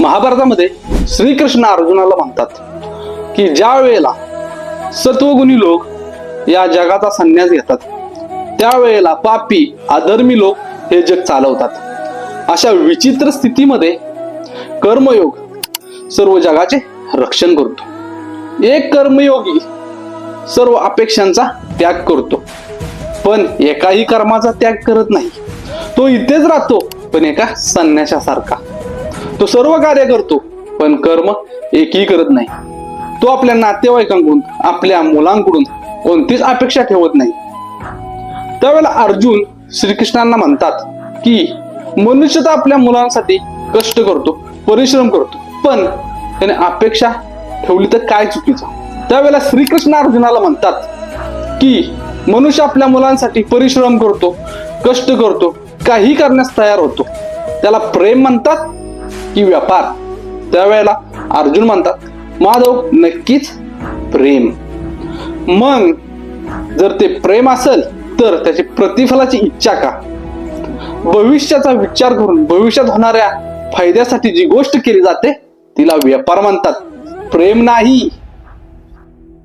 महाभारतामध्ये श्रीकृष्ण अर्जुनाला म्हणतात की ज्या वेळेला सत्वगुणी लोक या जगाचा संन्यास घेतात त्यावेळेला पापी अधर्मी लोक हे जग चालवतात. अशा विचित्र स्थितीमध्ये कर्मयोग सर्व जगाचे रक्षण करतो. एक कर्मयोगी सर्व अपेक्षांचा त्याग करतो. पण एकाही कर्माचा त्याग करत नाही. तो इथेच राहतो पण एका संन्याशासारखा तो सर्व कार्य करतो पण कर्म एकही करत नाही. तो आपल्या नातेवाईकांकडून आपल्या मुलांकडून कोणतीच अपेक्षा ठेवत नाही. त्यावेळेला अर्जुन श्रीकृष्णांना म्हणतात की मनुष्य तर आपल्या मुलांसाठी कष्ट करतो परिश्रम करतो पण त्याने अपेक्षा ठेवली तर काय चुकीचं? त्यावेळेला श्रीकृष्ण अर्जुनाला म्हणतात की मनुष्य आपल्या मुलांसाठी परिश्रम करतो कष्ट करतो काही करण्यास तयार होतो. त्याला प्रेम म्हणतात की व्यापार. त्यावेळेला अर्जुन म्हणतात माधव नक्कीच प्रेम. मग जर ते प्रेम असेल तर त्याची प्रतिफलाची इच्छा का? भविष्याचा विचार करून भविष्यात होणाऱ्या फायद्यासाठी जी गोष्ट केली जाते तिला व्यापार म्हणतात. प्रेम नाही.